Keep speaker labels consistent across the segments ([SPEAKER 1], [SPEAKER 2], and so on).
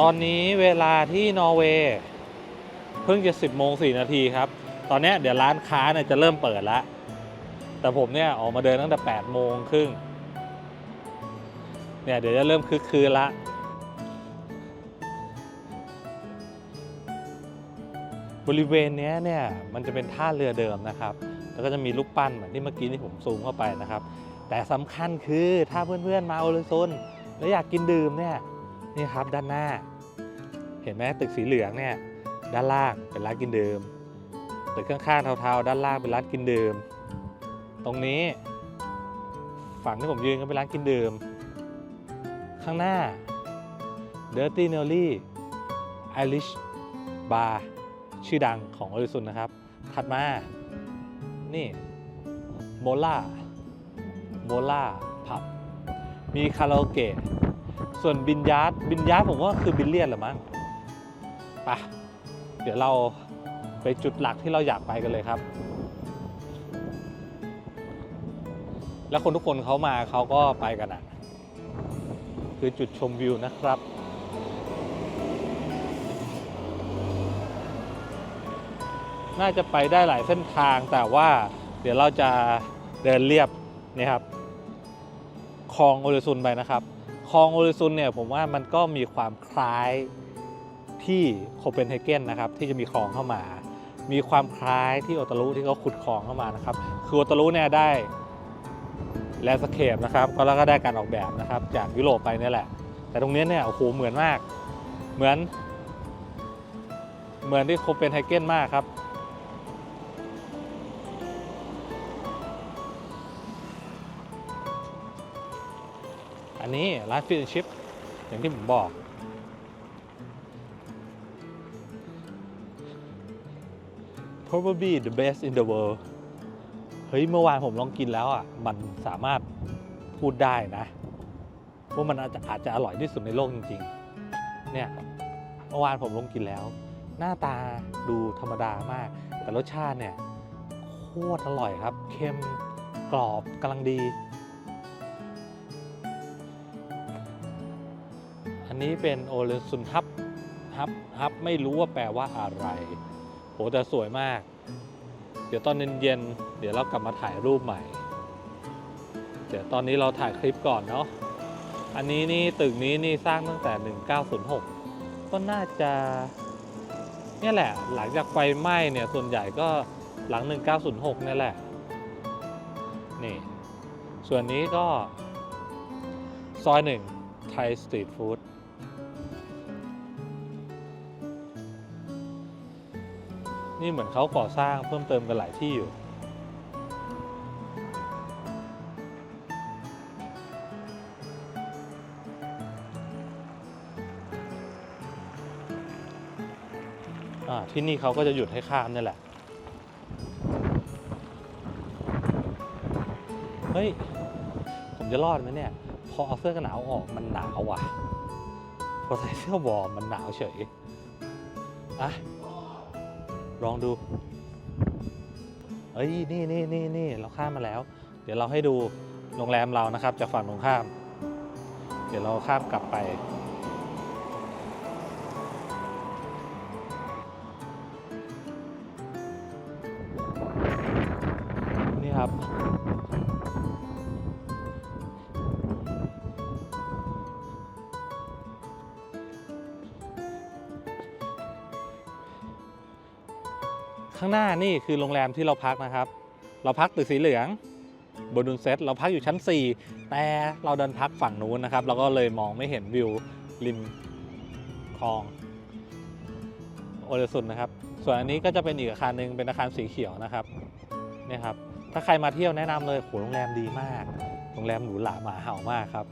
[SPEAKER 1] ตอนนี้เวลาที่นอร์เวย์เพิ่งจะ 10โมง4นาทีครับ ตอนนี้เดี๋ยวร้านค้าเนี่ยจะเริ่มเปิดแล้วแต่ผมเนี่ยออกมาเดินตั้งแต่8โมงครึ่งเนี่ยเดี๋ยวจะเริ่มคึกคืนละบริเวณนี้เนี่ยมันจะเป็นท่าเรือเดิมนะครับ แล้วก็จะมีลูกปั้นเหมือนที่เมื่อกี้ที่ผมซูมเข้าไปนะครับ แต่สำคัญคือถ้าเพื่อนๆมาโอเลซนแล้วอยากกินดื่มเนี่ยนี่ครับด้านหน้า เห็นไหมตึกสีเหลืองเนี่ยด้านล่างเป็นร้านกินเดื่มตึกข้างๆเทาๆ ด้านล่างเป็นร้านกินเดื่มตรงนี้ ฝั่งที่ผมยืนก็เป็นร้านกินเดื่มข้างหน้า Dirty Nelly Irish Bar ชื่อดังของโอริซุนนะครับ ถัดมา นี่โมล่าโมล่าผับ มีคาราโอเกะ ส่วนบินยาร์ดบินยาร์ดผมว่าคือบิลเลียนแหละมั้ง ปะเดี๋ยวเราไปจุดหลักที่เราอยากไปกันเลยครับ แล้วคนทุกคนเขามาเขาก็ไปกันอะ คือจุดชมวิวนะครับน่าจะไปได้หลายเส้นทางแต่ว่าเดี๋ยวเราจะเดินเรียบนี่ครับคลองโอริซุนไปนะครับคลองโอริซุนเนี่ยผมว่ามันก็มีความคล้าย ที่โคเปนเฮเกนนะครับที่จะมีคลองเข้ามา มีความคล้ายที่โอตารุที่เขาขุดคลองเข้ามานะครับคือโอตารุเนี่ยได้แลนสเคปนะครับก็แล้วก็ได้การออกแบบนะครับจากยุโรปไปนี่แหละ แต่ตรงนี้เนี่ยโอ้โหเหมือนมาก เหมือน เหมือนที่โคเปนเฮเกนมากครับอันนี้ร้านฟิชชิปอย่างที่ผมบอก probably the best in the world เฮ้ย เมื่อวานผมลองกินแล้วอะ มันสามารถพูดได้นะ ว่ามันอาจจะอาจจะอร่อยที่สุดในโลกจริงๆ เนี่ย เมื่อวานผมลองกินแล้ว หน้าตาดูธรรมดามาก แต่รสชาติเนี่ย โคตรอร่อยครับ เค็มกรอบกำลังดี อันนี้เป็นโอเลซุนฮับฮับฮับไม่รู้ว่าแปลว่าอะไร โหแต่สวยมาก เดี๋ยวตอนเย็นๆเดี๋ยวเรากลับมาถ่ายรูปใหม่ เดี๋ยวตอนนี้เราถ่ายคลิปก่อนเนาะอันนี้นี่ตึกนี้นี่สร้างตั้งแต่ 1906 ก็น่าจะ เนี่ยแหละ หลังจากไฟไหม้เนี่ยส่วนใหญ่ก็หลัง 1906เนี่ยแหละ นี่ ส่วนนี้ก็ ซอยหนึ่งไทยสตรีทฟู้ด นี่เหมือนเขาก่อสร้างเพิ่มเติมกันหลายที่อยู่ที่นี่เขาก็จะหยุดให้ข้ามนี่แหละ เฮ้ย ผมจะรอดไหมเนี่ย พอเอาเสื้อกันหนาวออกมันหนาวว่ะ พอใส่เสื้อวอร์มมันหนาวเฉย อะ ลองดู เอ้ยนี่นี่นี่นี่เราข้ามมาแล้ว เดี๋ยวเราให้ดูโรงแรมเรานะครับจากฝั่งตรงข้าม เดี๋ยวเราข้ามกลับไป หน้านี่คือโรงแรมที่เราพักนะครับ เราพักตึกสีเหลืองบนดุนเซตเราพักอยู่ชั้น 4 แต่เราเดินพักฝั่งนู้นนะครับ เราก็เลยมองไม่เห็นวิวริมคลองโอเลสุนนะครับ ส่วนอันนี้ก็จะเป็นอีกอาคารหนึ่งเป็นอาคารสีเขียวนะครับนี่ครับ ถ้าใครมาเที่ยวแนะนำเลยโหโรงแรมดีมาก โรงแรมหรูหราหมาเห่ามากครับ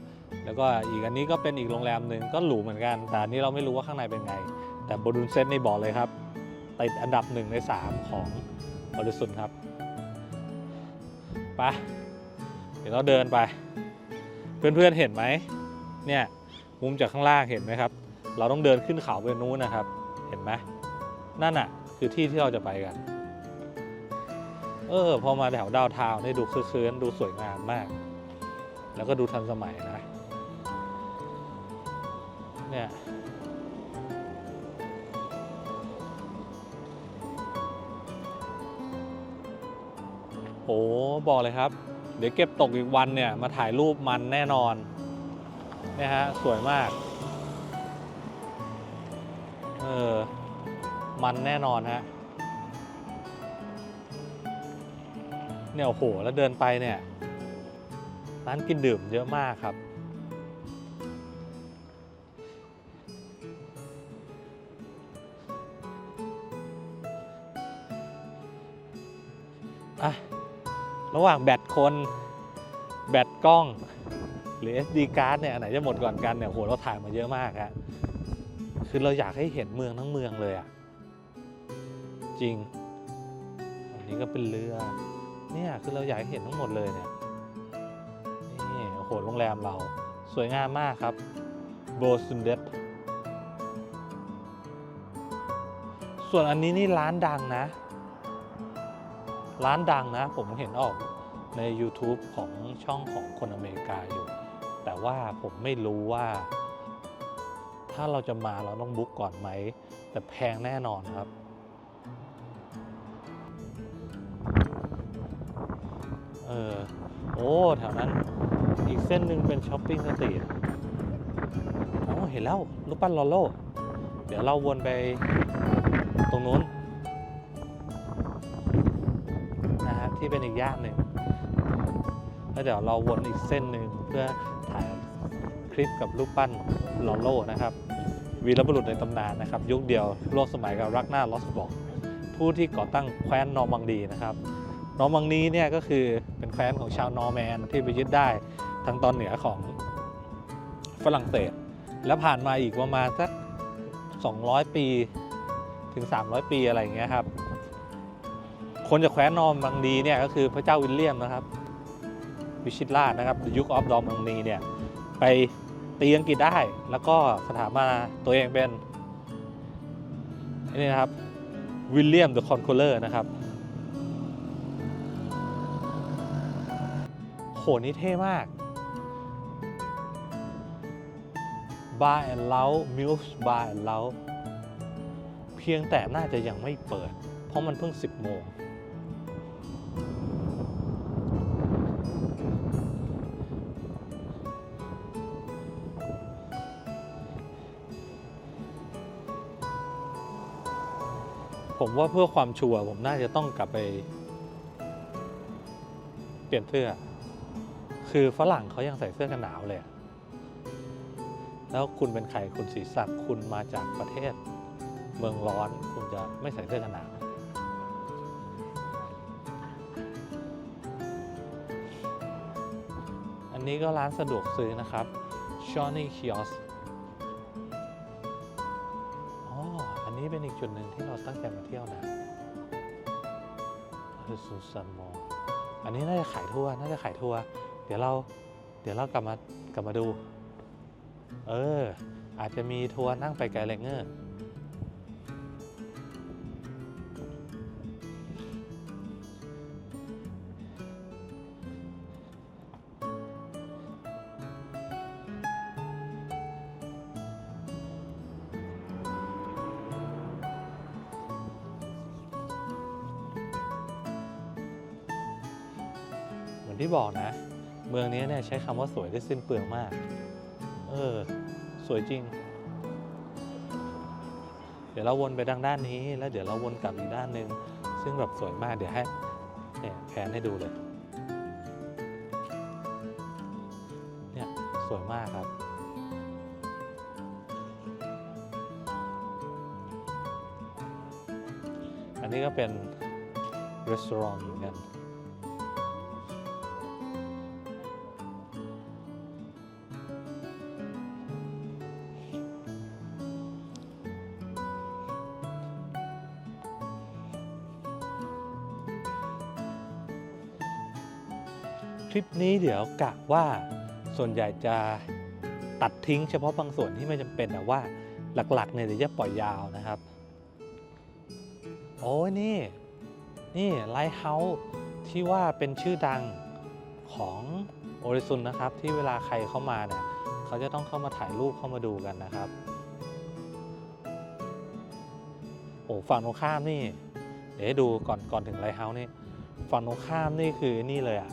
[SPEAKER 1] แล้วก็อีกอันนี้ก็เป็นอีกโรงแรมหนึ่งก็หรูเหมือนกัน แต่อันนี้เราไม่รู้ว่าข้างในเป็นไง แต่บนดุนเซตในบอกเลยครับ ติดอันดับหนึ่งใน3ของบริสุทธิ์ครับไปเดี๋ยวเราเดินไป เพื่อนๆเห็นไหมเนี่ยมุมจากข้างล่างเห็นไหมครับ เราต้องเดินขึ้นเขาไปนู้นนะครับ เห็นไหมนั่นอะ คือที่ที่เราจะไปกัน เออพอมาแถวดาวเทาวน์ได้ดูคือคืนดูสวยงามมาก แล้วก็ดูทันสมัยนะ เนี่ย โอ้บอกเลยครับ เดี๋ยวเก็บตกอีกวันเนี่ยมาถ่ายรูปมันแน่นอนเนี่ยฮะสวยมาก เออ มันแน่นอนฮะ เนี่ยโอ้โหแล้วเดินไปเนี่ย ร้านกินดื่มเยอะมากครับ ระหว่างแบตคน แบตกล้อง หรือ SD card เนี่ยอันไหนจะหมดก่อนกันเนี่ยโหเราถ่ายมาเยอะมากฮะคือเราอยากให้เห็นเมืองทั้งเมืองเลยอะจริง อันนี้ก็เป็นเรือ เนี่ยคือเราอยากให้เห็นทั้งหมดเลยเนี่ยนี่โอ้โหโรงแรมเราสวยงามมากครับโบซุนเด t ส่วนอันนี้นี่ร้านดังนะ ร้านดังนะ ผมเห็นออกใน YouTube ของช่องของคนอเมริกาอยู่ แต่ว่าผมไม่รู้ว่า ถ้าเราจะมาเราต้องบุ๊กก่อนไหม แต่แพงแน่นอนครับ เออ โอ้ แถวนั้นอีกเส้นหนึ่งเป็นช้อปปิ้งสตรีทอ๋อเห็นแล้ว รูปปั้นลอโล เดี๋ยวเราวนไปตรงนู้น เป็นอีกย่านหนึ่งแล้วเดี๋ยวเราวนอีกเส้นหนึ่งเพื่อถ่ายคลิปกับรูปปั้นลอโลนะครับวีรบุรุษในตำนานนะครับ ยุคเดียวโลกสมัยกับรักหน้าลอสบอกผู้ที่ก่อตั้งแคว้นนอร์มังดีนะครับนอร์มังนีเนี่ยก็คือเป็นแคว้นของชาวนอร์แมนที่ไปยึดได้ทางตอนเหนือของฝรั่งเศส แล้วผ่านมาอีกประมาณสัก 200 ปีถึง 300 ปีอะไรอย่างเงี้ยครับ คนจากแคว้นนอร์มังดีเนี่ยก็คือพระเจ้าวิลเลียมนะครับ วิชิตราชนะครับยุคออฟดอมมังนีเนี่ยไปตีอังกฤษได้แล้วก็สถาปนาตัวเองเป็นนี่นะครับวิลเลียมเดอะคอนโคเลอร์นะครับโหนี่เท่มากบาร์แอนเล้ามิลส์บาร์แอนเล้าเพียงแต่น่าจะยังไม่เปิด เพราะมันเพิ่ง 10 โมง ผมว่าเพื่อความชัวร์ผมน่าจะต้องกลับไป เปลี่ยนเสื้อ คือฝรั่งเขายังใส่เสื้อกันหนาวเลย แล้วคุณเป็นใครคุณศรีศักดิ์คุณมาจากประเทศ เมืองร้อนคุณจะไม่ใส่เสื้อกันหนาวอันนี้ก็ร้านสะดวกซื้อนะครับ s h o n y Kiosk จุดหนึ่งที่เราตั้งใจมาเที่ยวนะคือซูซานมอลอันนี้น่าจะขายทัวร์น่าจะขายทัวร์เดี๋ยวเราเดี๋ยวเรากลับมากลับมาดู เออ อาจจะมีทัวร์นั่งไปไกลเลงเงอร์ เมืองนี้เนี่ยใช้คำว่าสวยได้สิ้นเปลืองมาก เออ สวยจริง เดี๋ยวเราวนไปทางด้านนี้ แล้วเดี๋ยวเราวนกลับอีกด้านหนึ่งซึ่งแบบสวยมากเดี๋ยวให้เนี่ยแพนให้ดูเลย เนี่ยสวยมากครับอันนี้ก็เป็นรีสอร์ทเหมือน นี้เดี๋ยวกะว่าส่วนใหญ่จะตัดทิ้งเฉพาะบางส่วนที่ไม่จำเป็นแต่ว่าหลักๆเนี่ยเดี๋ยวจะปล่อยยาวนะครับ โอ้ยนี่ นี่ไลท์เฮาส์ที่ว่าเป็นชื่อดังของโอริซุนนะครับ ที่เวลาใครเข้ามาเนี่ยเขาจะต้องเข้ามาถ่ายรูปเข้ามาดูกันนะครับ โอ้ฝั่งตรงข้ามนี่ เดี๋ยวดูก่อนก่อนถึงไลท์เฮาส์นี่ฝั่งตรงข้ามนี่คือนี่เลยอะ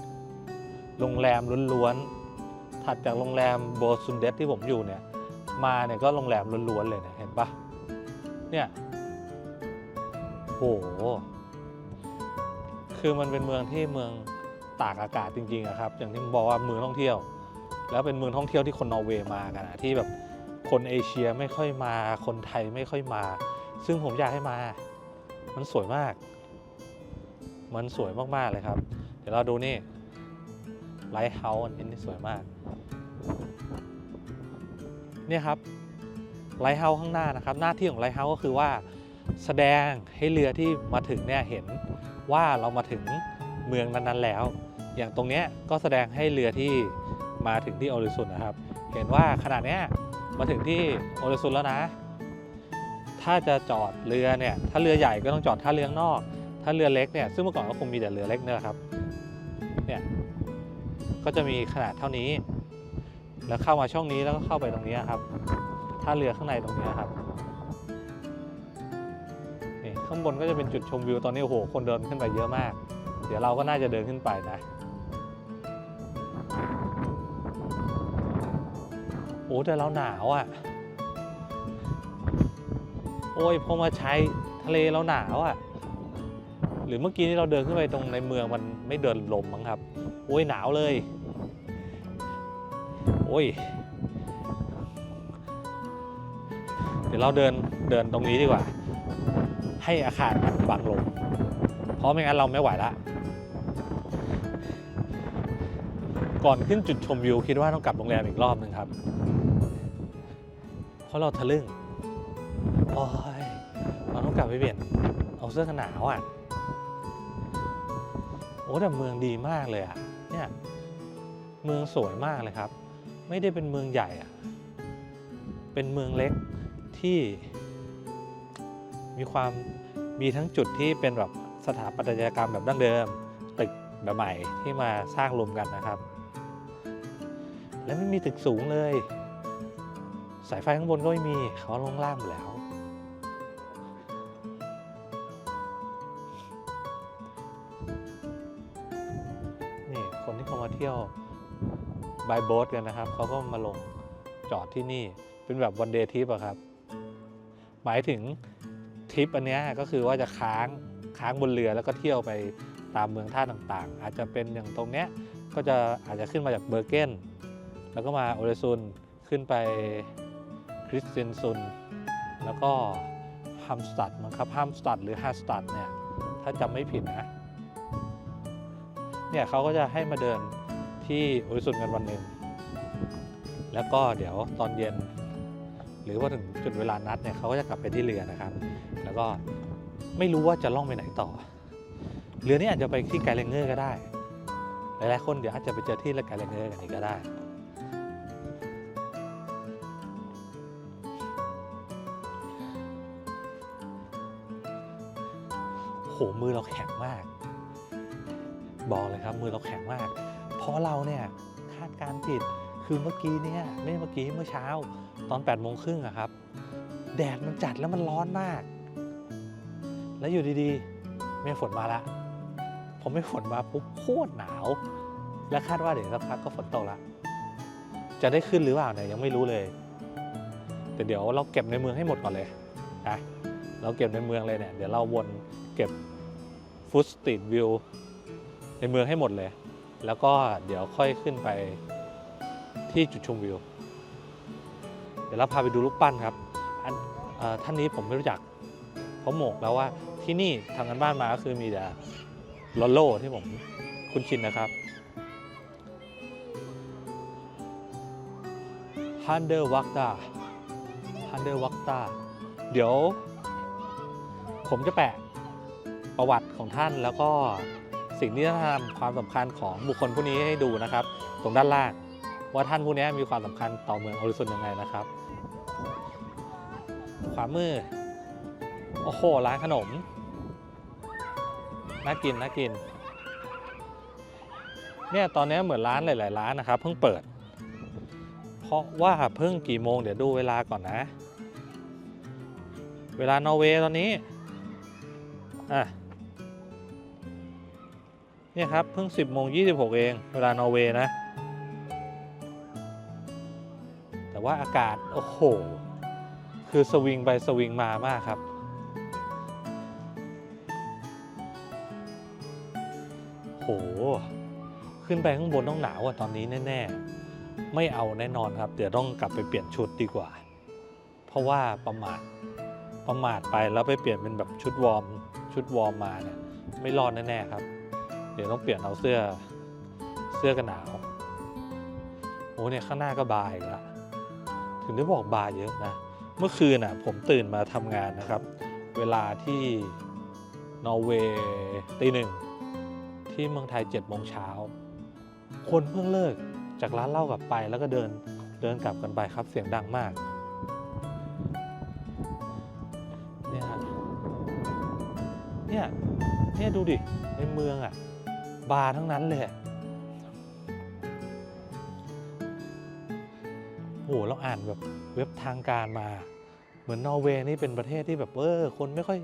[SPEAKER 1] โรงแรมล้วนๆ ถัดจากโรงแรมโบซุนเดสที่ผมอยู่เนี่ย มาเนี่ยก็โรงแรมล้วนๆเลยเนี่ยเห็นปะเนี่ยโห คือมันเป็นเมืองที่เมืองตากอากาศจริงๆครับ อย่างที่ผมบอกว่าเมืองท่องเที่ยว แล้วเป็นเมืองท่องเที่ยวที่คนนอร์เวย์มากันอะที่แบบคนเอเชียไม่ค่อยมา คนไทยไม่ค่อยมา ซึ่งผมอยากให้มา มันสวยมาก มันสวยมากๆเลยครับ เดี๋ยวเราดูนี่ ไลท์เฮาส์อันนี้สวยมาก เนี่ยครับไลท์เฮาส์ข้างหน้านะครับ หน้าที่ของไลท์เฮาส์ก็คือว่า แสดงให้เรือที่มาถึงเนี่ยเห็นว่าเรามาถึงเมืองนั้นๆแล้ว อย่างตรงเนี้ยก็แสดงให้เรือที่มาถึงที่โอริสุนนะครับ เห็นว่าขนาดเนี้ยมาถึงที่โอริสุนแล้วนะ ถ้าจะจอดเรือเนี่ย ถ้าเรือใหญ่ก็ต้องจอดท่าเรือนอก ถ้าเรือเล็กเนี่ย ซึ่งเมื่อก่อนก็คงมีแต่เรือเล็กเนี่ยแหละครับ เนี่ย ก็จะมีขนาดเท่านี้ แล้วเข้ามาช่องนี้แล้วก็เข้าไปตรงนี้ครับท่าเรือข้างในตรงนี้ครับนี่ข้างบนก็จะเป็นจุดชมวิวตอนนี้โอ้โหคนเดินขึ้นไปเยอะมาก เดี๋ยวเราก็น่าจะเดินขึ้นไปนะโอ้แต่เราหนาวอะ โอ้ยพอมาใช้ทะเลเราหนาวอะ หรือเมื่อกี้นี่เราเดินขึ้นไปตรงในเมืองมันไม่เดินลมมั้งครับ โอ้ยหนาวเลย โอ้ย เดี๋ยวเราเดินเดินตรงนี้ดีกว่า ให้อาคารมันบังลมเพราะไม่งั้นเราไม่ไหวละก่อนขึ้นจุดชมวิวคิดว่าต้องกลับโรงแรมอีกรอบหนึ่งครับ เพราะเราทะลึ่ง โอ้ย เราต้องกลับไปเปลี่ยน เอาเสื้อกันหนาวอะ โอ้แต่เมืองดีมากเลยอะ เมืองสวยมากเลยครับ ไม่ได้เป็นเมืองใหญ่อะเป็นเมืองเล็กที่มีความมีทั้งจุดที่เป็นแบบสถาปัตยกรรมแบบดั้งเดิม ตึกแบบใหม่ที่มาสร้างรวมกันนะครับ และไม่มีตึกสูงเลย สายไฟข้างบนก็ไม่มีเขาลงล่างหมดแล้ว นี่คนที่เขามาเที่ยว บายโบ๊ทกันนะครับ เขาก็มาลงจอดที่นี่ เป็นแบบวันเดย์ทริปอะครับ หมายถึงทริปอันนี้ก็คือว่าจะค้างค้างบนเรือแล้วก็เที่ยวไปตามเมืองท่าต่างๆ อาจจะเป็นอย่างตรงเนี้ยก็จะอาจจะขึ้นมาจากเบอร์เกนแล้วก็มาโอเรซุนขึ้นไปคริสเตนซุนแล้วก็ฮัมสตัดมั้งครับฮัมสตัดหรือฮัสตัดเนี่ยถ้าจำไม่ผิดนะเนี่ยเขาก็จะให้มาเดิน ที่โอริสุนกันวันหนึ่ง แล้วก็เดี๋ยวตอนเย็น หรือว่าถึงจุดเวลานัดเนี่ยเขาก็จะกลับไปที่เรือนะครับ แล้วก็ไม่รู้ว่าจะล่องไปไหนต่อ เรือนี้อาจจะไปที่ไกลเลงเกอร์ก็ได้ หลายๆคนเดี๋ยวอาจจะไปเจอที่ไกลเลงเกอร์กันอีกก็ได้โหมือเราแข็งมาก บอกเลยครับมือเราแข็งมาก ราะเราเนี่ยคาดการผิดคือเมื่อกี้เนี่ยไม่เมื่อกี้เมื่อเช้าตอน8ปดโมงครึ่งอะครับ แดดมันจัดแล้วมันร้อนมาก แล้วอยู่ดีๆเมฆฝนมาละผมไม่ฝนมาปุ๊บโคตรหนาว และคาดว่าเดี๋ยวสักพักก็ฝนตกละจะได้ขึ้นหรือเปล่าเนี่ยยังไม่รู้เลย แต่เดี๋ยวเราเก็บในเมืองให้หมดก่อนเลยนะเราเก็บในเมืองเลยเนี่ยเดี๋ยวเราวนเก็บฟุตสตรีทวิวในเมืองให้หมดเลย แล้วก็เดี๋ยวค่อยขึ้นไปที่จุดชมวิว เดี๋ยวเราพาไปดูรูปปั้นครับท่านนี้ผมไม่รู้จักเพราะหมกแล้วว่าที่นี่ทางกันบ้านมาก็คือมีแต่ลอโลที่ผมคุ้นชินนะครับฮันเดอร์วักตาฮันเดอร์วักตาเดี๋ยว ผมจะแปะประวัติของท่านแล้วก็ สิ่งที่ท่านทำความสำคัญของบุคคลผู้นี้ให้ดูนะครับ ตรงด้านล่างว่าท่านผู้นี้มีความสำคัญต่อเมืองออริสุนยังไงนะครับ ขวามือ โอ้โห ร้านขนม น่ากิน น่ากิน เนี่ย ตอนนี้เหมือนร้านหลาย ๆ ร้านนะครับ เพิ่งเปิด เพราะว่าเพิ่งกี่โมงเดี๋ยวดูเวลาก่อนนะ เวลานอร์เวย์ตอนนี้ อะ เนี่ยครับเพิ่ง 10โมง26 เอง เวลานอร์เวย์นะ แต่ว่าอากาศ โอ้โห คือสวิงไปสวิงมามากครับโห ขึ้นไปข้างบนต้องหนาวอะตอนนี้แน่ ๆ ไม่เอาแน่นอนครับ เดี๋ยวต้องกลับไปเปลี่ยนชุดดีกว่า เพราะว่าประมาทประมาทไปแล้วไปเปลี่ยนเป็นแบบชุดวอร์มชุดวอร์มมาเนี่ยไม่รอดแน่ ๆ ครับ ดี๋ยวต้องเปลี่ยนเอาเสื้อเสื้อกันหนาวโอ้เนี่ยข้างหน้าก็บาร์อีกแล้วถึงได้บอกบาร์เยอะนะ เมื่อคืนน่ะผมตื่นมาทำงานนะครับ เวลาที่นอร์เวย์ตีหนึ่งที่เมืองไทย7จ็ดโมงเช้า คนเพิ่งเลิกจากร้านเหล้ากลับไปแล้วก็เดินเดินกลับกันไปครับเสียงดังมากเนี่ยเนี่ยเนี่ยดูดิในเมืองอะ่ะ บาร์ทั้งนั้นเลยโอ้โหเราอ่านแบบเว็บทางการมา เหมือนนอร์เวย์นี่เป็นประเทศที่แบบเออคนไม่ค่อย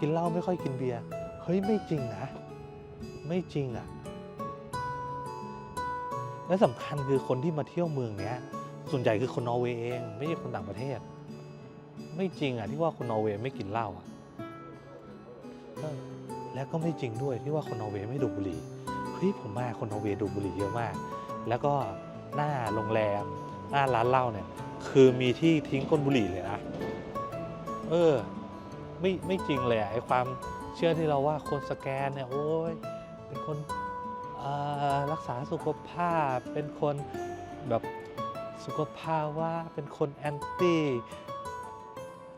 [SPEAKER 1] กินเหล้าไม่ค่อยกินเบียร์เฮ้ยไม่จริงนะ ไม่จริงอะ่ะ และสำคัญคือคนที่มาเที่ยวเมืองเนี้ย ส่วนใหญ่คือคนนอร์เวย์เอง ไม่ใช่คนต่างประเทศ ไม่จริงอะที่ว่าคนนอร์เวย์ไม่กินเหล้าอะและก็ไม่จริงด้วยที่ว่าคนนอร์เวย์ไม่ดูดบุหรี่ เฮ้ยผมว่าคนนอร์เวย์ดูบุหรี่เยอะมาก แล้วก็หน้าโรงแรมหน้าร้านเหล้าเนี่ยคือมีที่ทิ้งก้นบุหรี่เลยนะ เออ ไม่ไม่จริงเลยอะไอความเชื่อที่เราว่าคนสแกนเนี่ยโอ้ยเป็นคนรักษาสุขภาพ เป็นคนแบบสุขภาพว่าเป็นคนแอนตี้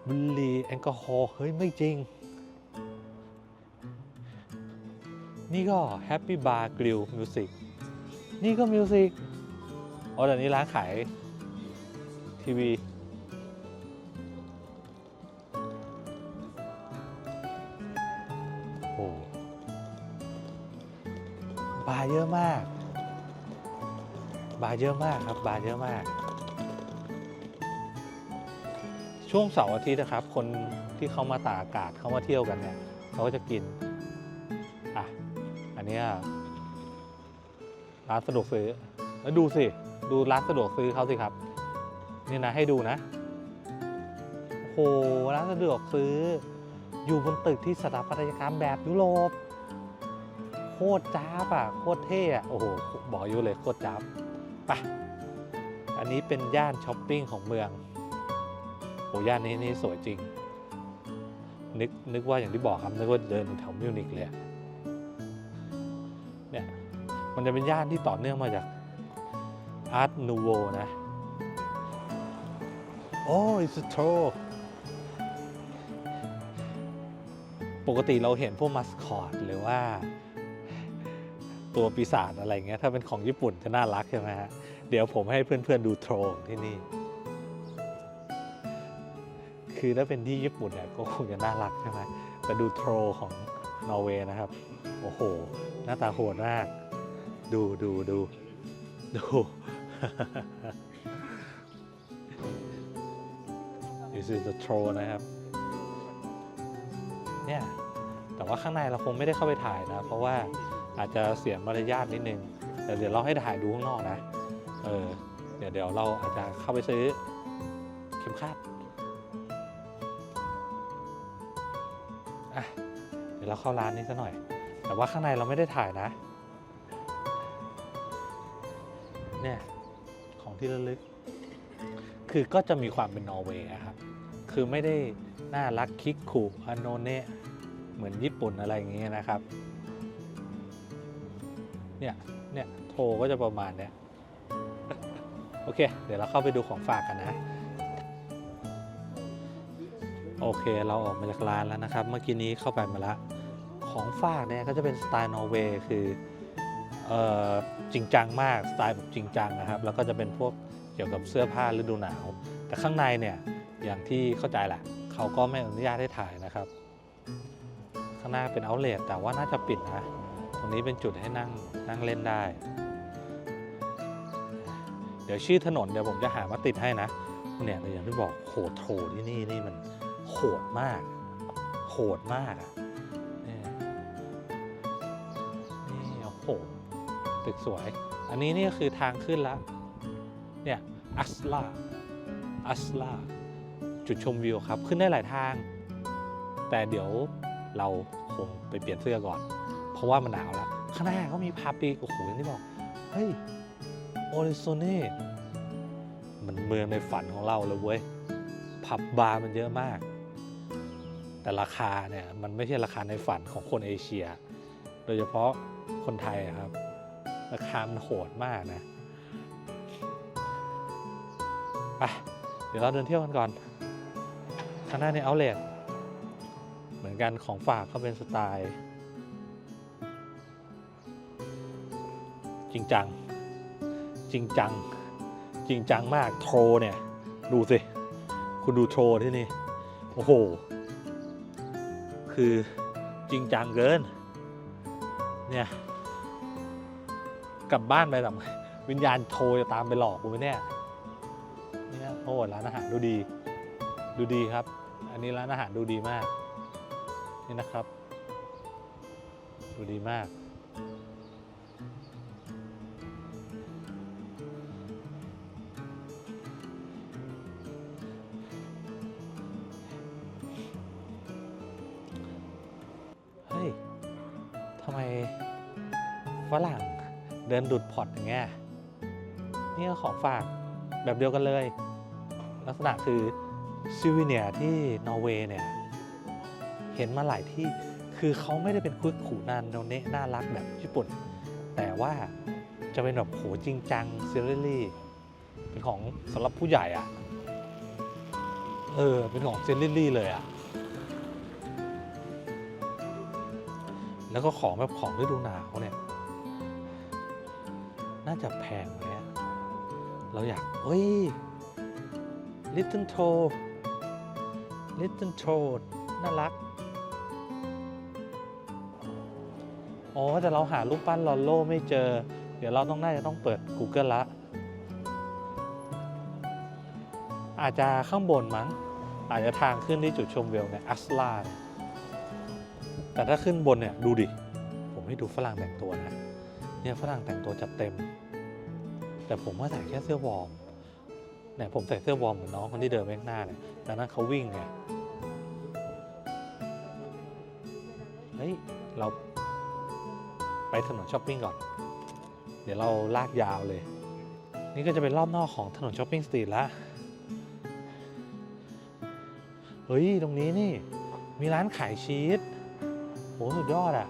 [SPEAKER 1] บุหรี่แอลกอฮอล์เฮ้ยไม่จริง นี่ก็ Happy Bar Grill Music นี่ก็มิวสิกอ๋อแต่นี้ร้านขายทีวี โอ้บาร์เยอะมาก บาร์เยอะมากครับ บาร์เยอะมาก ช่วงเสาร์อาทิตย์นะครับ คนที่เขามาตากอากาศเขามาเที่ยวกันเนี่ยเขาก็จะกินอะอัน เนี้ยร้านสะดวกซื้อแล้วดูสิ ดูร้านสะดวกซื้อเขาสิครับ นี่นะให้ดูนะ โอ้โหร้านสะดวกซื้อ อยู่บนตึกที่สถาปัตยกรรมแบบยุโรปโคตรจ้าบอะโคตรเท่อะโอ้โหบอกอยู่เลยโคตรจ้าบไปอันนี้เป็นย่านช้อปปิ้งของเมืองโอ้ย่านนี้นี่สวยจริง นึกนึกว่าอย่างที่บอกครับนึกว่าเดินแถวมิวนิกเลย จะเป็นย่านที่ต่อเนื่องมาจากอาร์ตนูโวนะโอ้ยสโตรปกติเราเห็นพวกมัสคอตหรือว่าตัวปีศาจอะไรเงี้ยถ้าเป็นของญี่ปุ่นจะน่ารักใช่ไหมฮะ เดี๋ยวผมให้เพื่อนๆดูโทรที่นี่ คือถ้าเป็นที่ญี่ปุ่นเนี่ยก็คงจะน่ารักใช่ไหมแต่ดูโทรของนอร์เวย์นะครับ โอ้โห หน้าตาโหดมาก ดูดูดูดู This is the troll นะครับ เนี่ย แต่ว่าข้างในเราคงไม่ได้เข้าไปถ่ายนะ เพราะว่าอาจจะเสียมารยาทนิดนึง แต่เดี๋ยวเราให้ถ่ายดูข้างนอกนะ เออ เดี๋ยวเดี๋ยวเราอาจจะเข้าไปซื้อเข็มขัดอะ เดี๋ยวเราเข้าร้านนี้ซะหน่อย แต่ว่าข้างในเราไม่ได้ถ่ายนะ เนี่ยของที่ระลึก คือก็จะมีความเป็นนอร์เวย์ครับ คือไม่ได้น่ารักคิกคูอโนเนะเหมือนญี่ปุ่นอะไรอย่างเงี้ยนะครับ เนี่ย เนี่ยโทรก็จะประมาณเนี้ย โอเค เดี๋ยวเราเข้าไปดูของฝากกันนะ โอเค เราออกมาจากร้านแล้วนะครับ เมื่อกี้นี้เข้าไปมาละ ของฝากเนี่ยก็จะเป็นสไตล์นอร์เวย์คือ จริงจังมากสไตล์แบบจริงจังนะครับ แล้วก็จะเป็นพวกเกี่ยวกับเสื้อผ้าฤดูหนาว แต่ข้างในเนี่ยอย่างที่เข้าใจแหละเขาก็ไม่อนุญาตให้ถ่ายนะครับ ข้างหน้าเป็นเอาเล t แต่ว่าน่าจะปิดนะ ตรงนี้เป็นจุดให้นั่งนั่งเล่นได้ เดี๋ยวชื่อถนนเดี๋ยวผมจะหามาติดให้นะเนี่ยอย่างที่บอกโหดโถที่นี่นี่มันโหดมาก โหดมากอะ ตึกสวย อันนี้นี่ก็คือทางขึ้นแล้วเนี่ยอัสลาอัสลาจุดชมวิวครับ ขึ้นได้หลายทาง แต่เดี๋ยวเราคงไปเปลี่ยนเสื้อก่อน เพราะว่ามันหนาวแล้วข้างหน้าเขามีพับอีกโอ้โหอย่างที่บอก เฮ้ย โอริโซเน่มันเมืองในฝันของเราเลยเว้ย ผับบาร์มันเยอะมาก แต่ราคาเนี่ย มันไม่ใช่ราคาในฝันของคนเอเชีย โดยเฉพาะคนไทยครับ ราคามันโหดมากนะไปเดี๋ยวเราเดินเที่ยวกันก่อน ข้างหน้าในเอาเล t เหมือนกันของฝากเขาเป็นสไตล์ จริงจัง จริงจัง จริงจังมากโทรเนี่ย ดูสิ คุณดูโทรที่นี่ โอ้โห คือจริงจังเกิน เนี่ย กลับบ้านไปแบบวิญญาณโทรจะตามไปหลอกกูไหมเนี่ยเนี่ยโอ้ร้านอาหารดูดี ดูดีครับ อันนี้ร้านอาหารดูดีมาก นี่นะครับ ดูดีมากเฮ้ยทำไมฝรั่ง เดินดูดพอร์ตอย่างเงี้ยนี่ก็ของฝากแบบเดียวกันเลย ลักษณะคือซิวิเนียที่นอร์เวย์เนี่ย เห็นมาหลายที่คือเขาไม่ได้เป็นคุยขู่นานโนเนะน่ารักแบบญี่ปุ่น แต่ว่าจะเป็นแบบโหจริงจังซีเรียลี่เป็นของสำหรับผู้ใหญ่อะเออ เป็นของซีเรียลี่เลยอะแล้วก็ของแบบของฤดูหนาวเนี่ย น่าจะแพงไหมเราอยากเฮ้ย Little Toad Little Toad น่ารัก อ๋อ แต่เราหารูปปั้นลอลโลไม่เจอ เดี๋ยวเราต้องน่าจะต้องเปิด Google ละ อาจจะข้างบนมั้ง อาจจะทางขึ้นที่จุดชมวิวเนี่ยอัสลาแต่ถ้าขึ้นบนเนี่ย ดูดิ ผมให้ดูฝรั่งแต่งตัวนะ เนี่ยฝรั่งแต่งตัวจัดเต็ม แต่ผมว่าใส่แค่เสื้อวอร์มเนี่ยผมใส่เสื้อวอร์มเหมือนน้องคนที่เดินไปข้างหน้าเนี่ยดังนั้นเขาวิ่งเนี่ยเฮ้ยเราไปถนนช้อปปิ้งก่อน เดี๋ยวเราลากยาวเลย นี่ก็จะเป็นรอบนอกของถนนช้อปปิ้งสตรีทละเฮ้ย ตรงนี้นี่ มีร้านขายชีสโหสุดยอดอะ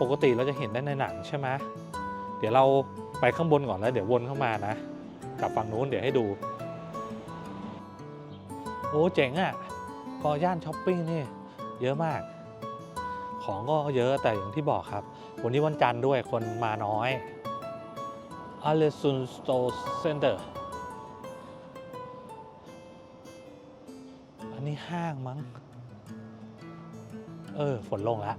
[SPEAKER 1] ปกติเราจะเห็นได้ในหนังใช่ไหมเดี๋ยวเราไปข้างบนก่อนแล้วเดี๋ยววนเข้ามานะกลับฝั่งนู้นเดี๋ยวให้ดู โอ้เจ๋งอะพอย่านช้อปปิ้งนี่เยอะมาก ของก็เยอะแต่อย่างที่บอกครับ วันนี้วันจันทร์ด้วยคนมาน้อย a l e s u n Store Center อันนี้ห้างมั้ง เออ ฝนลงแล้ว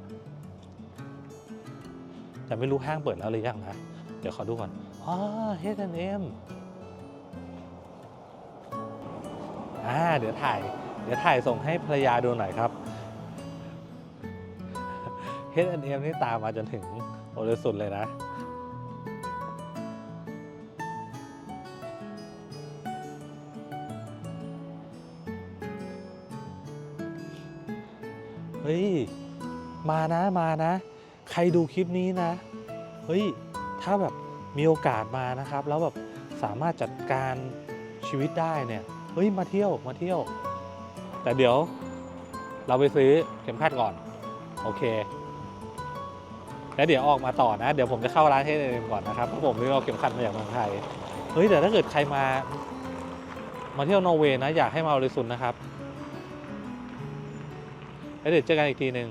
[SPEAKER 1] แต่ไม่รู้ห้างเปิดแล้วหรือยังนะ เดี๋ยวขอดูก่อน อ๋อ H&M อ่า เดี๋ยวถ่าย เดี๋ยวถ่ายส่งให้ภรรยาดูหน่อยครับ H&M นี่ตามมาจนถึงโอเลสุดเลยนะเฮ้ย มานะมานะ ใครดูคลิปนี้นะ เฮ้ย ถ้าแบบมีโอกาสมานะครับ แล้วแบบสามารถจัดการชีวิตได้เนี่ย เฮ้ย มาเที่ยว มาเที่ยว แต่เดี๋ยวเราไปซื้อเข็มขัดก่อน โอเค แล้วเดี๋ยวออกมาต่อนะ เดี๋ยวผมจะเข้าร้านเทสเองก่อนนะครับ เพราะผมนี่เอาเข็มขัดมาจากเมืองไทย เฮ้ย แต่ถ้าเกิดใครมา มาเที่ยวนอร์เวย์นะ อยากให้มาออริสุนนะครับ แล้วเดี๋ยวเจอกันอีกทีหนึ่ง